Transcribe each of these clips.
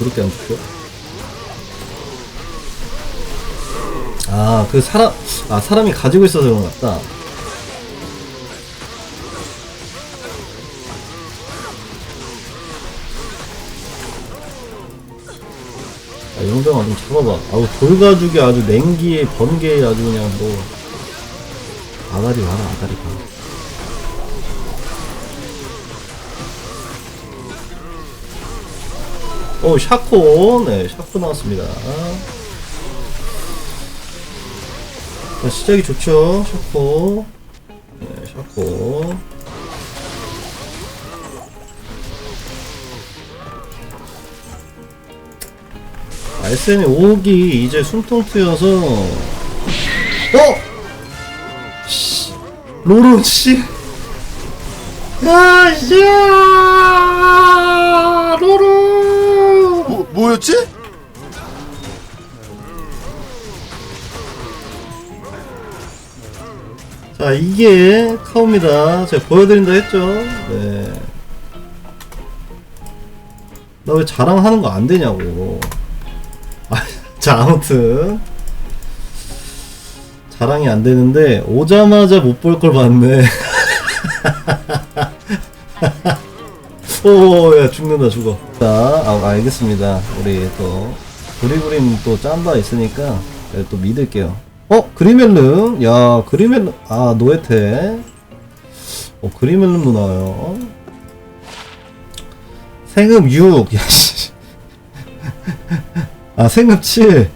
그렇게 안 죽죠? 아, 그 사람, 아, 사람이 가지고 있어서 그런 것 같다. 아, 용병아 좀 잡아봐. 아우, 돌가죽이 아주 냉기에 번개에 아주 그냥 뭐. 아가리 봐라, 아가리 봐. 오, 샤코. 네, 샤코 나왔습니다. 자, 시작이 좋죠. 샤코. 네, 샤코. SN이 5기 이제 숨통 트여서 어? 씨, 로론 씨. 야, 씨. 뭐였지? 자, 이게 카오입니다. 제가 보여드린다 했죠? 네. 나 왜 자랑하는 거 안 되냐고. 아, 자, 아무튼. 자랑이 안 되는데, 오자마자 못 볼 걸 봤네. 오, 야, 죽는다, 죽어. 자, 아, 알겠습니다. 우리 또, 구리구림 또 짠바 있으니까, 네, 또 믿을게요. 어, 그리멜름. 야, 그리멜름. 아, 노에테. 어, 그리멜름도 나와요. 생읍 6. 야, 씨. 아, 생읍 7.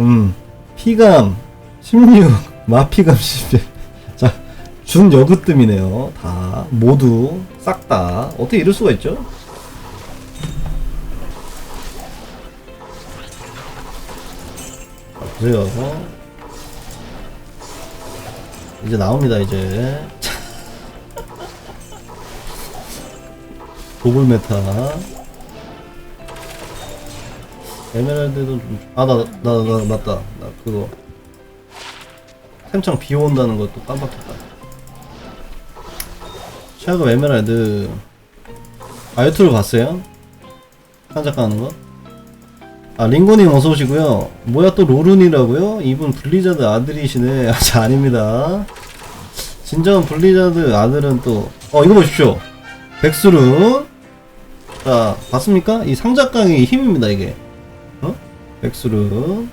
음. 피감 16. 마피감 11. 자, 준 여그뜸이네요. 다. 모두. 싹 다. 어떻게 이럴 수가 있죠? 자, 보세요. 이제 나옵니다, 이제. 도블 메타. 에메랄드도 좀, 아, 나, 나, 나, 맞다. 나 그거. 템창 비 온다는 것도 깜빡했다. 샤그 에메랄드. 아, 유튜브 봤어요? 한작 하는 거? 아, 링고님 어서 오시고요. 뭐야, 또 로룬이라고요? 이분 블리자드 아들이시네. 아, 자, 아닙니다. 진정한 블리자드 아들은 또, 어, 이거 보십시오. 백수룬. 자, 봤습니까? 이 상작강의 힘입니다, 이게. 어? 백수룬.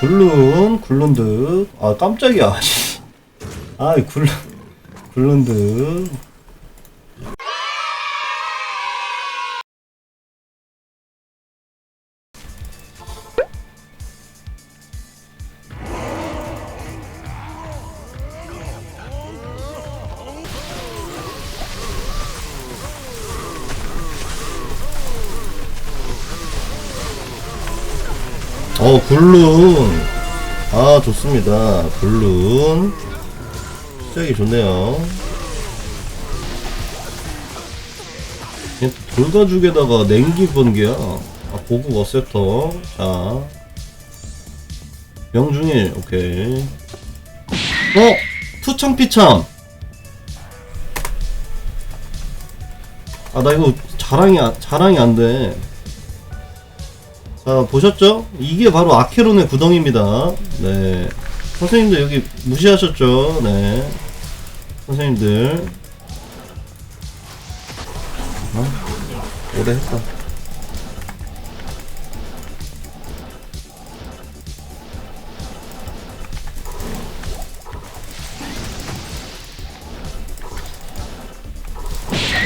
굴룬, 굴룬드. 아, 깜짝이야. 아이, 굴룬, 굴룬드. 어, 굴룬. 아, 좋습니다. 굴룬. 시작이 좋네요. 얘 돌가죽에다가 냉기 번개야. 아, 고급 어셉터. 자. 명중일, 오케이. 어! 투청피참! 아, 나 이거 자랑이, 안- 자랑이 안 돼. 자 보셨죠? 이게 바로 아케론의 구덩이입니다. 네. 선생님들 여기 무시하셨죠? 네. 선생님들. 아, 오래 했다.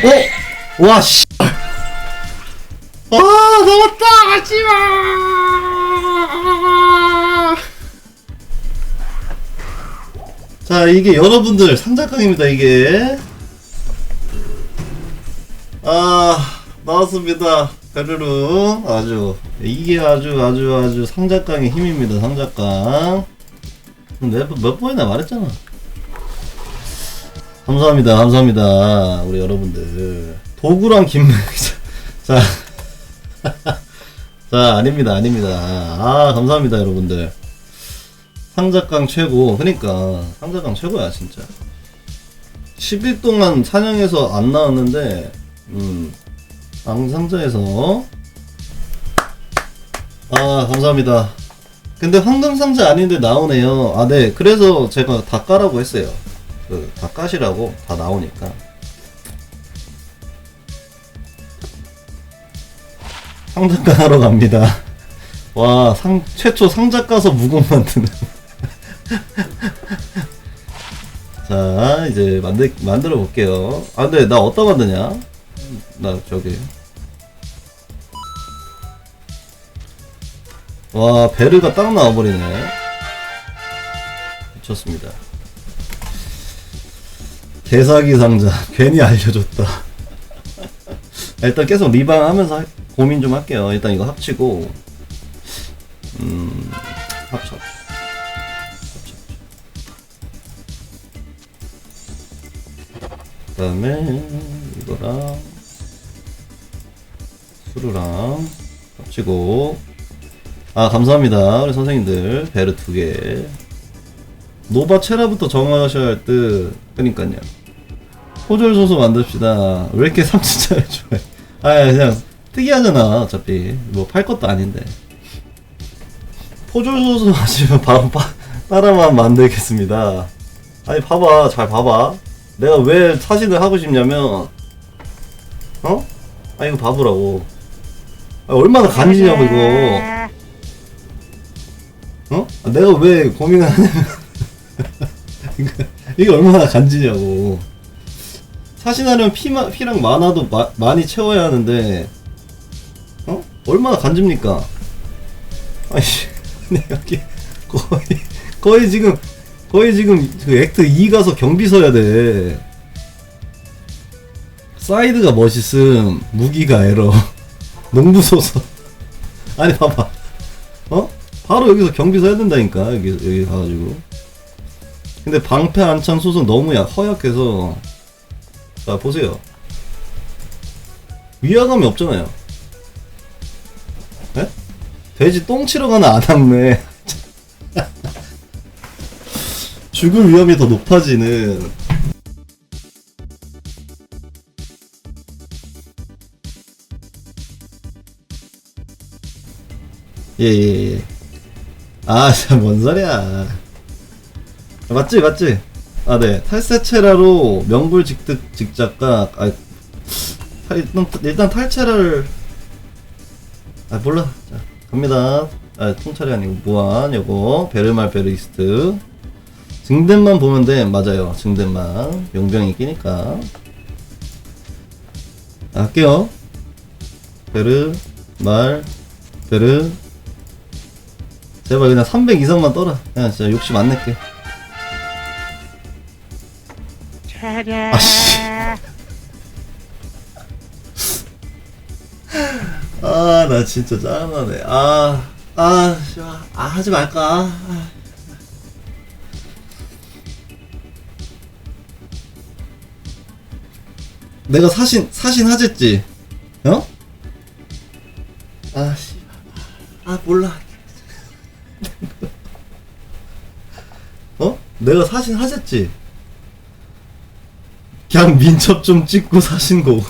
어? 와, 씨. 아, 나왔다! 하지마! 자, 이게 여러분들, 상작강입니다, 이게. 아, 나왔습니다. 페르르 아주 이게 아주 아주 아주 상작강의 힘입니다 상작강 몇, 번- 몇 번이나 말했잖아 감사합니다 감사합니다 우리 여러분들 도구랑 김 자, 자 아닙니다 아닙니다. 아 감사합니다 여러분들. 상작강 최고. 그니까 상작강 최고야 진짜. 10일 동안 사냥해서 안 나왔는데 음 앙상자에서. 아 감사합니다. 근데 황금상자 아닌데 나오네요. 아 네. 그래서 제가 다 까라고 했어요. 그 다 까시라고 다 나오니까 상작가 하러 갑니다. 와 상, 최초 상작 가서 무공 만드는. 자 이제 만들 만들어 볼게요. 아 근데 나 어디다 만드냐? 나 저기. 와 베르가 딱 나와버리네. 미쳤습니다. 개사기 상자. 괜히 알려줬다. 일단 계속 리방 하면서 할- 고민 좀 할게요. 일단 이거 합치고. 음 합쳐. 그 다음에 이거랑 수루랑 합치고. 아 감사합니다. 우리 선생님들. 베르 두 개. 노바 체라부터 정하셔야 할 듯. 그니까요. 포졸 소스 만듭시다. 왜 이렇게 삼치차를 좋아해? 아 그냥 특이하잖아 어차피 뭐 팔 것도 아닌데 포졸 소스 하시면 바로 빠, 따라만 만들겠습니다 아니 봐봐 잘 봐봐 내가 왜 사진을 하고 싶냐면 어? 아 이거 봐보라고 아, 얼마나 간지냐고 이거 어? 아, 내가 왜 고민을 하냐면 이게 얼마나 간지냐고 사신하려면 피마, 피랑 만화도 마, 많이 채워야 하는데 어? 얼마나 간집니까? 아이씨 근데 여기 거의 거의 지금 거의 지금 그 액트 2 가서 경비 서야 돼. 사이드가 멋있음. 무기가 에러. 농부 소서 아니 봐봐. 어? 바로 여기서 경비 서야 된다니까 여기 여기 가가지고. 근데 방패 안창 소속 너무 약 허약해서. 자 보세요. 위화감이 없잖아요. 에? 돼지 똥 치러 가는 아담네. 죽을 위험이 더 높아지는. 예예예. 아뭔 소리야. 맞지 맞지? 아 네. 탈세체라로 명불 직득 직작가 아 탈- 일단, 일단 탈체라를 아 몰라. 자 갑니다. 아 통찰이 아니고 무한 요거 베르말 베르이스트. 증대만 보면 돼. 맞아요. 증대만. 용병이 끼니까. 아, 할게요. 베르 말 베르. 제발 그냥 300 이상만 떠라. 그냥 진짜 욕심 안 낼게. 아씨 나 진짜 짜증나네 아아 아, 씨발. 아 하지 말까 아. 내가 사신 사신 하졌지 어? 아 씨발 아 몰라 어? 내가 사신 하셨지? 그냥 민첩 좀 찍고 사신 거.